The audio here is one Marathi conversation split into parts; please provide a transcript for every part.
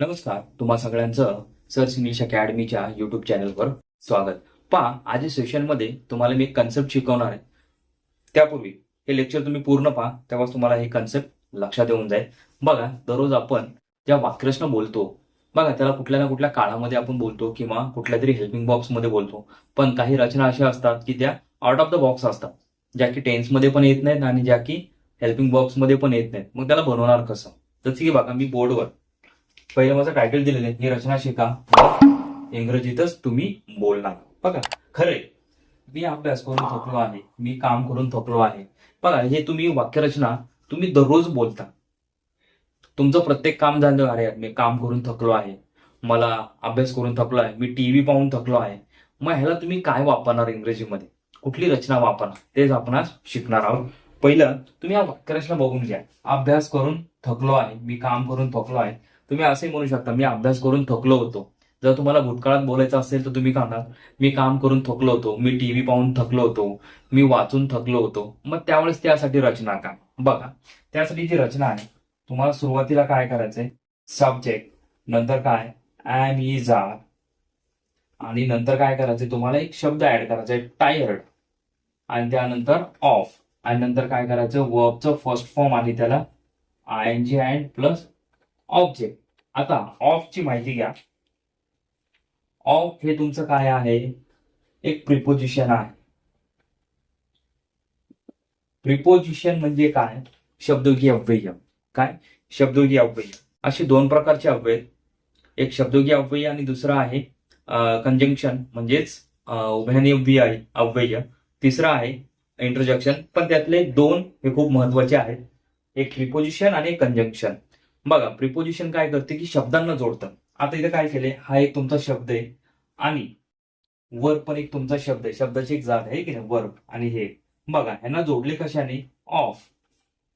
नमस्कार तुम्हा सगळ्यांचं सर्च इंग्लिश अकॅडमीच्या युट्यूब चॅनलवर स्वागत. पहा आज सेशनमध्ये तुम्हाला मी एक कन्सेप्ट शिकवणार आहे. त्यापूर्वी हे लेक्चर तुम्ही पूर्ण पहा तेव्हाच तुम्हाला हे कन्सेप्ट लक्षात येऊन जाईल. बघा दररोज आपण ज्या वाक्यरचना बोलतो बघा त्याला कुठल्या ना कुठल्या काळामध्ये आपण बोलतो किंवा कुठल्या तरी हेल्पिंग बॉक्समध्ये बोलतो. पण काही रचना अशा असतात की त्या आउट ऑफ द बॉक्स असतात ज्या की टेन्समध्ये पण येत नाहीत आणि ज्या की हेल्पिंग बॉक्समध्ये पण येत नाहीत. मग त्याला बनवणार कसं? जसं की बघा मी बोर्डवर पहिलं माझं टायटल दिलेलं आहे ही रचना शिका. इंग्रजीतच तुम्ही बोलणार. बघा खरंय मी अभ्यास करून थकलो आहे. मी काम करून थकलो आहे. बघा हे तुम्ही वाक्यरचना तुम्ही दररोज बोलता. तुमचं प्रत्येक काम झालं अरे मी काम करून थकलो आहे. मला अभ्यास करून थकलो आहे. मी टीव्ही पाहून थकलो आहे. मग ह्याला तुम्ही काय वापरणार इंग्रजीमध्ये? कुठली रचना वापरणार? तेच आपण शिकणार आहोत. पहिलं तुम्ही हा वाक्यरचना बघून घ्या. अभ्यास करून थकलो आहे. मी काम करून थकलो आहे. तुम्ही असे म्हणू शकता मी अभ्यास करून थकलो होतो. जर तुम्हाला भूतकाळात बोलायचं असेल तर तुम्ही काय मी काम करून थकलो होतो मी टीव्ही पाहून थकलो होतो मी वाचून थकलो होतो. मग त्यावेळेस त्यासाठी रचना काय बघा त्यासाठी जी रचना आहे तुम्हाला सुरुवातीला काय करायचंय? सब्जेक्ट नंतर काय? ॲम इज आर आणि नंतर काय करायचंय? तुम्हाला एक शब्द ऍड करायचा आहे टायर्ड आणि त्यानंतर ऑफ आणि नंतर काय करायचं? वर्बचं फर्स्ट फॉर्म आणि त्याला I N G and plus object आता ऑफची माहिती घ्या. ऑफ हे तुमचं काय आहे? एक प्रिपोजिशन आहे. प्रिपोजिशन म्हणजे काय? शब्दोगी अव्यय. काय? शब्दोगी अव्यय. असे दोन प्रकारचे अव्यय. एक शब्दोगी अव्यय आणि दुसरा आहे कंजंक्शन म्हणजेच उभयनिव्य अव्यय. तिसरा आहे इंट्रोजक्शन पण त्यातले दोन हे खूप महत्त्वाचे आहेत. एक प्रिपोजिशन आणि एक कंजंक्शन बघा प्रिपोजिशन काय करते की शब्दांना जोडतं. आता इथे काय केले हा एक तुमचा शब्द आहे आणि वर्ब पण एक तुमचा शब्द आहे. शब्दाची एक जात आहे की नाही? वर्ब आणि हे. बघा ह्यांना जोडले कशाने? ऑफ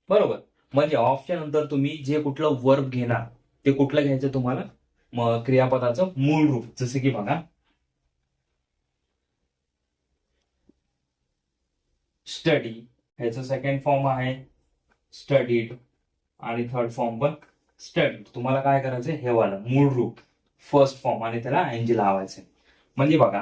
बरोबर? म्हणजे ऑफच्या नंतर तुम्ही जे कुठलं वर्ब घेणार ते कुठलं घ्यायचं तुम्हाला? क्रियापदाचं मूळ रूप. जसे की बघा. स्टडी ह्याचं सेकंड फॉर्म आहे. स्टडीड आणि थर्ड फॉर्म पण स्टडी तुम्हाला काय करायचं हे वालं मूळ रूप फर्स्ट फॉर्म आणि त्याला एनजी लावायचे म्हणजे बघा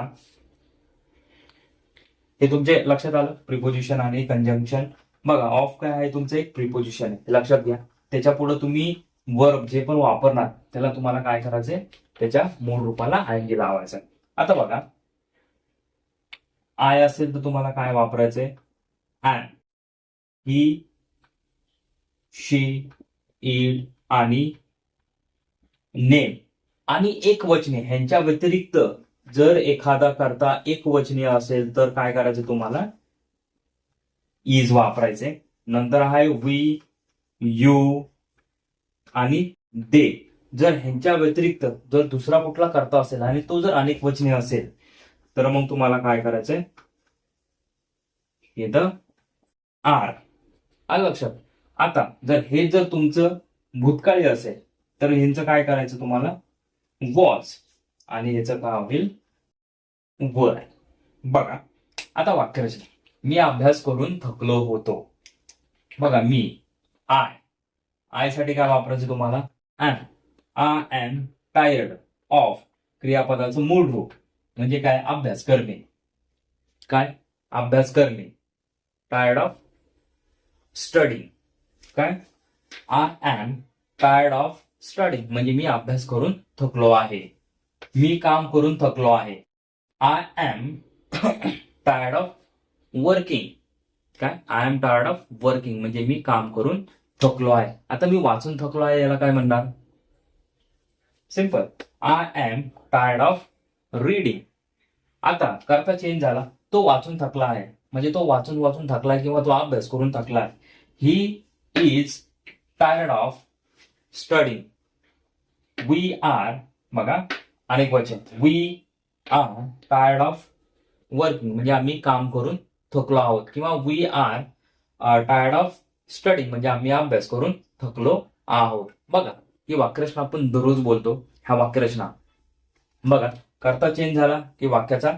हे तुमचे लक्षात आलं? प्रिपोजिशन आणि कंजंक्शन बघा ऑफ काय आहे तुमचं? एक प्रिपोजिशन आहे. लक्षात घ्या. त्याच्या पुढे तुम्ही वर्ब जे पण वापरणार त्याला तुम्हाला काय करायचंय? त्याच्या मूळ रूपाला आयनजी लावायचं आता बघा. आय असेल तर तुम्हाला काय वापरायचंय? अँड ही शी इड आणि नेम आणि एक वचने ह्यांच्या व्यतिरिक्त जर एखादा करता एक वचने असेल तर काय करायचं तुम्हाला? इज वापरायचे. नंतर आहे वी यू आणि दे जर ह्यांच्या व्यतिरिक्त जर दुसरा कुठला करता असेल आणि तो जर अनेक वचनीय असेल तर मग तुम्हाला काय करायचंय? येतं आर. आलं लक्षात? आता जर हे जर तुमचं भूतकाळी असेल तर ह्यांचं काय करायचं तुम्हाला? वॉज आणि ह्याचं काय होईल वर बघा आता वाक्यरचना मी अभ्यास करून थकलो होतो. बघा मी आय आयसाठी काय वापरायचं तुम्हाला? And I am tired of क्रियापदाचं मूळ रूप म्हणजे काय? अभ्यास करणे. काय? अभ्यास करणे. टायर्ड ऑफ स्टडी काय? I am tired of study म्हणजे मी अभ्यास करून थकलो आहे. मी काम करून थकलो आहे. I am tired of working काय? I am tired of working म्हणजे मी काम करून थकलो आहे. आता मी वाचून थकलो आहे याला काय म्हणणार? Simple I am tired of reading आता करता चेंज झाला. तो वाचून थकला आहे. म्हणजे तो वाचून वाचून थकलाय किंवा तो अभ्यास करून थकलाय he is tired of studying we are बघा अनेक वचन. We are tired of working म्हणजे आम्ही काम करून थकलो आहोत किंवा we are tired of study म्हणजे आम्ही अभ्यास करून थकलो आहोत. बघा ही वाक्यरचना आपण दररोज बोलतो. ह्या वाक्यरचना. बघा करता चेंज झाला की वाक्याचा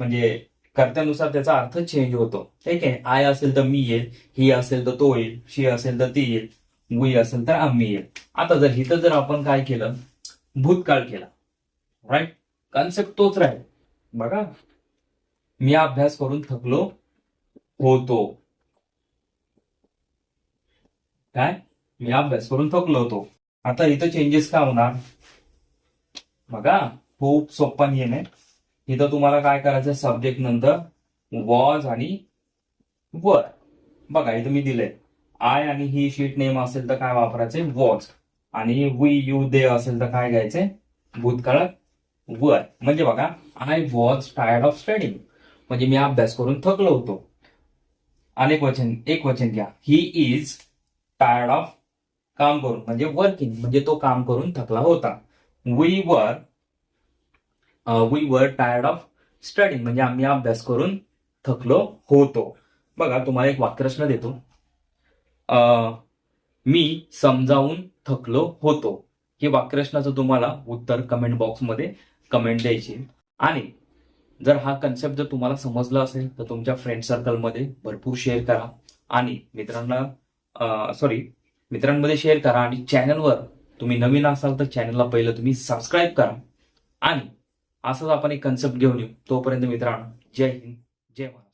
म्हणजे कर्त्यानुसार त्याचा अर्थ चेंज होतो. ठीक आहे? आय असेल तर मी येईल ही असेल तर तो येईल शी असेल तर ती येईल. वी असेल तर आम्ही येईल आता जर इथं जर आपण काय केलं भूतकाळ केला राईट कन्सेप्ट तोच राहील. बघा मी अभ्यास करून थकलो होतो. काय? मी अभ्यास करून थकलो होतो. आता इथं चेंजेस काय होणार? बघा खूप सोप्पा नियम आहे. इथं तुम्हाला काय करायचं सब्जेक्ट नंतर वॉज आणि वर बघा इथं मी दिलंय. आय आणि ही शीट नेम असेल तर काय वापरायचे? वॉज आणि वी यू दे असेल तर काय घ्यायचे? भूतकाळात वर. म्हणजे बघा I was tired of studying म्हणजे मी अभ्यास करून थकलो होतो. अनेक वचन एक वचन घ्या. ही इज टायर्ड ऑफ काम करून. म्हणजे वर्किंग म्हणजे तो काम करून थकला होता. We were we were tired of studying म्हणजे आम्ही अभ्यास करून थकलो होतो. बघा तुम्हाला एक वाक्यरचना देतो. मी समजावून थकलो होतो. हे वाक्यरचनाचं तुम्हाला उत्तर कमेंट बॉक्समध्ये कमेंट द्यायची आणि जर हा कन्सेप्ट जर तुम्हाला समजला असेल तर तुमच्या फ्रेंड सर्कलमध्ये भरपूर शेअर करा. आणि मित्रांना सॉरी मित्रांमध्ये शेअर करा आणि चॅनलवर तुम्ही नवीन असाल तर चॅनलला पहिलं तुम्ही सबस्क्राईब करा. आणि असंच आपण एक कन्सेप्ट घेऊन येऊ. तोपर्यंत मित्रांनो जय हिंद जय महाराष्ट्र